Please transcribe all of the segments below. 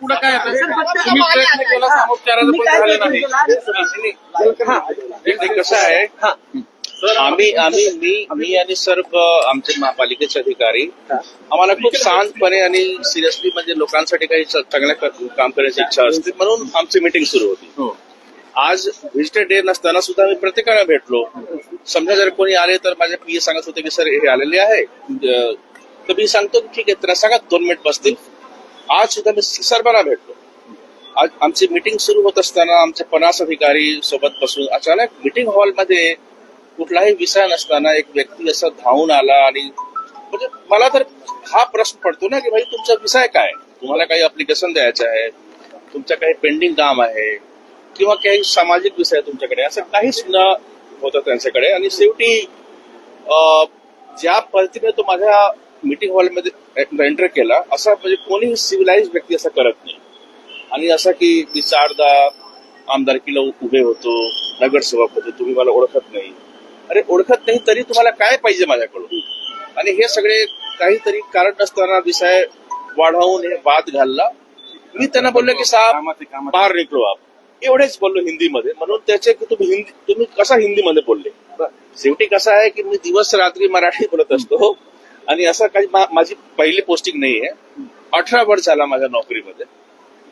पुढं काय? तुम्ही प्रयत्न केला पण काय झालं नाही. कसं आहे? आम्ही आम्ही मी मी आणि सर्व आमचे महापालिकेचे अधिकारी आम्हाला खूप शांतपणे आणि सिरियसली म्हणजे लोकांसाठी काही चांगल्या काम करण्याची इच्छा असते म्हणून आमची मीटिंग सुरू होती. हो. आज व्हिजिटर डे नसताना सुद्धा मी प्रत्येकाला भेटलो. समजा जर कोणी आले तर माझे पी सांगत होते की सर हे आलेले आहे. तर मी सांगतो की ठीक आहे त्यांना सांगा दोन मिनिट बसतील. आज सुद्धा मी सर्वांना भेटलो. आज आमची मीटिंग सुरू होत असताना आमचे पन्नास अधिकारी सोबत बसून अचानक मीटिंग हॉलमध्ये कुठलाही विषय नसताना एक व्यक्ती असं धावून आला आणि म्हणजे मला तर हा प्रश्न पडतो ना की भाई तुमचा विषय काय तुम्हाला काही अप्लिकेशन द्यायचं आहे तुमचं काही पेंडिंग काम आहे? किंवा काही सामाजिक विषय तुमच्याकडे असं काहीच न होतं त्यांच्याकडे. आणि शेवटी अं, ज्या पद्धतीने तो माझ्या मीटिंग हॉलमध्ये एंटर केला असा म्हणजे कोणी सिव्हिलाइज व्यक्ती असं करत नाही. आणि असं की मी चारदा आमदारकीला उभे होतो नगरसेवक होतो तुम्ही मला ओळखत नाही. अरे ओळखत नाही तरी तुम्हाला काय पाहिजे माझ्याकडून? आणि हे सगळे काहीतरी कारण नसताना विषय वाढवून हे वाद घालला. मी त्यांना बोललो की साहेब बाहेर निघलो आप. एवढेच बोललो हिंदीमध्ये. म्हणून त्याचे की तुम्ही हिंदी तुम्ही कसा हिंदीमध्ये बोलले? शेवटी कसं आहे की मी दिवस रात्री मराठी बोलत असतो. आणि असं काही माझी पहिली पोस्टिंग नाही आहे अठरा वर्ष झाला माझ्या नोकरीमध्ये.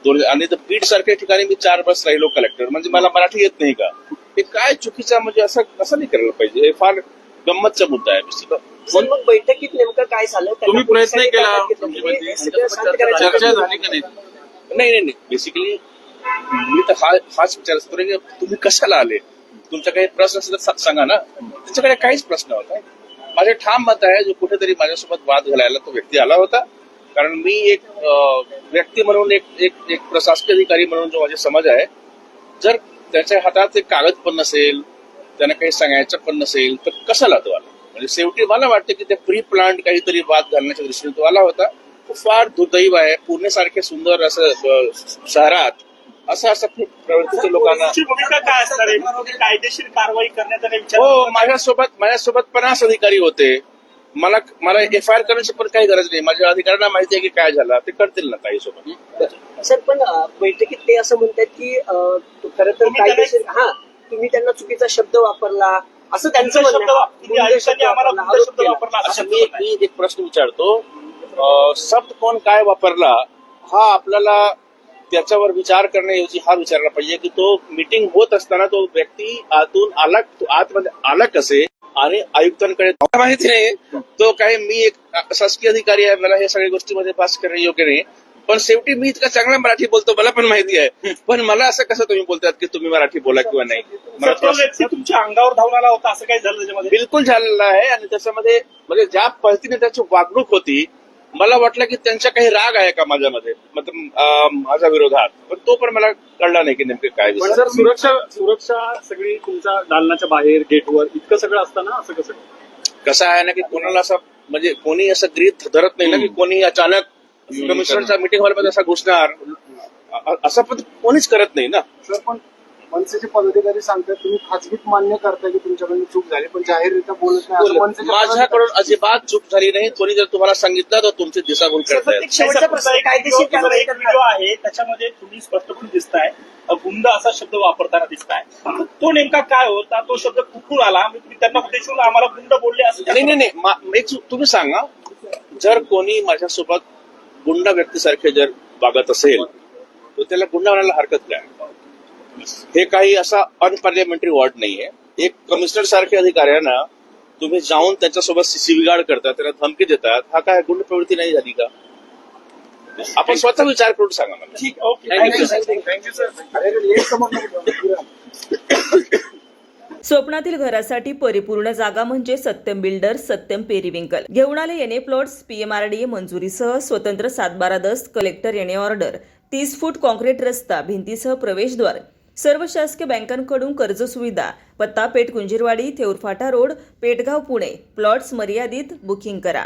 दोन आणि तर बीड सारख्या ठिकाणी मी चार वर्ष राहिलो कलेक्टर म्हणजे मला मराठी येत नाही का? हे काय चुकीचा म्हणजे असं कसं नाही करायला पाहिजे? हे फार गंमतचा मुद्दा आहे. सर मग बैठकीत नेमकं काय झालं? तुम्ही प्रयत्न केला. म्हणजे चर्चा. झाली का नाही? नाही नाही बेसिकली मी तर हा हाच विचार असतो की तुम्ही कशाला आले? तुमचा काही प्रश्न असेल तर सांगा ना. त्यांच्याकडे काहीच प्रश्न होता. माझे ठाम मत आहे जो कुठेतरी माझ्यासोबत वाद घालायला तो व्यक्ती आला होता. कारण मी एक व्यक्ती म्हणून एक एक एक प्रशासकीय अधिकारी म्हणून जो माझे समज आहे जर त्याच्या हातात एक कागद पण नसेल त्यांना काही सांगायचं पण नसेल तर कशाला तो आला? म्हणजे शेवटी मला वाटतं की ते प्री प्लांट काहीतरी वाद घालण्याच्या दृष्टीने तो आला होता. तो फार दुर्दैव आहे. पुणेसारखे सुंदर असं शहरात असं असं प्रवृत्तीच्या लोकांना भूमिका काय असणार आहे? म्हणजे कायदेशीर कारवाई करण्याचा विचार हो माझ्यासोबत माझ्यासोबत पन्नास अधिकारी होते. मला मला एफ आय आर करण्याची पण काही गरज नाही. माझ्या अधिकाऱ्यांना माहिती आहे की काय झालं. ते करतील ना काही सोबत. सर पण बैठकीत ते असं म्हणतात की खरं तर तुम्ही त्यांना- कायदेशीर हा तुम्ही त्यांना चुकीचा शब्द वापरला. असं त्यांचं. वापरला. असं मी एक प्रश्न विचारतो. शब्द कोण काय वापरला हा आपल्याला त्याच्यावर विचार करण्याऐवजी हा विचारला पाहिजे की तो मीटिंग होत असताना तो व्यक्ती आतून आला तो आतमध्ये आला कसे? आणि आयुक्तांकडे माहिती नाही. तो काय मी एक शासकीय अधिकारी आहे मला हे सगळ्या गोष्टीमध्ये पास करणे योग्य नाही. पण शेवटी मी इतका चांगला मराठी बोलतो मला पण माहिती आहे. पण मला असं कसं तुम्ही बोलतात की तुम्ही मराठी बोला किंवा नाही? तुमच्या अंगावर धावून आला होता असं काही झालं त्याच्यामध्ये? बिलकुल झालेलं आहे. आणि त्याच्यामध्ये म्हणजे ज्या पद्धतीने त्याची वागणूक होती मला वाटलं की त्यांचा काही राग आहे का माझ्यामध्ये? माझ्या विरोधात. पण तो पण मला कळला नाही की नेमके काय. सर सुरक्षा सुरक्षा सगळी तुमच्या दालनाच्या बाहेर गेटवर इतकं सगळं असताना असं कसं? कसं आहे ना की कोणाला असं म्हणजे कोणी असं गृहित धरत नाही ना की कोणी अचानक कमिशनरच्या मिटिंग हॉलमध्ये असा घुसणार. असं पण कोणीच करत नाही ना. सर पण मनसेचे पदाधिकारी सांगतात तुम्ही खाजगीत मान्य करता की तुमच्याकडून चूक झाली पण जाहीररित्या बोलत नाही मनसेचे माझ्याकडून अजिबात चूक झाली नाही. कोणी जर तुम्हाला सांगितलं तर तुमची दिशाभूल व्हिडिओ- आहे त्याच्यामध्ये तुम्ही स्पष्टपणे दिसताय. गुंड असा शब्द वापरताना दिसताय. तो नेमका काय होता? तो शब्द कुठून आला? तुम्ही त्यांना उद्देशून आम्हाला गुंड बोलले असं नाही नाही तुम्ही सांगा. जर कोणी माझ्यासोबत गुंड व्यक्तीसारखे जर वागत असेल तर त्याला गुंड म्हणायला हरकत काय? हे काही असा अनपार्लिमेंटरी वॉर्ड नाहीये. एक कमिशनर सारखे अधिकाऱ्यांना तुम्ही जाऊन त्यांच्यासोबत शिविगाड करता त्यांना धमकी देतात. हा काय गुंड प्रवृत्ती नाही झाली का? आपण स्वतः विचार करून सांगा मला. ठीक ओके. थँक्यू स्वप्नातील घरासाठी परिपूर्ण जागा म्हणजे सत्यम बिल्डर सत्यम पेरिविंकल. घेऊन आले एनए प्लॉट्स पीएमआरडीए मंजुरीसह स्वतंत्र सातबारा दस्त कलेक्टर एनए ऑर्डर. तीस फूट कॉन्क्रीट रस्ता भिंतीसह प्रवेशद्वार. सर्व शासकीय बँकांकडून कर्ज सुविधा पत्ता पेठ कुंजीरवाडी थेऊरफाटा रोड पेटगाव पुणे. प्लॉट्स मर्यादित बुकिंग करा.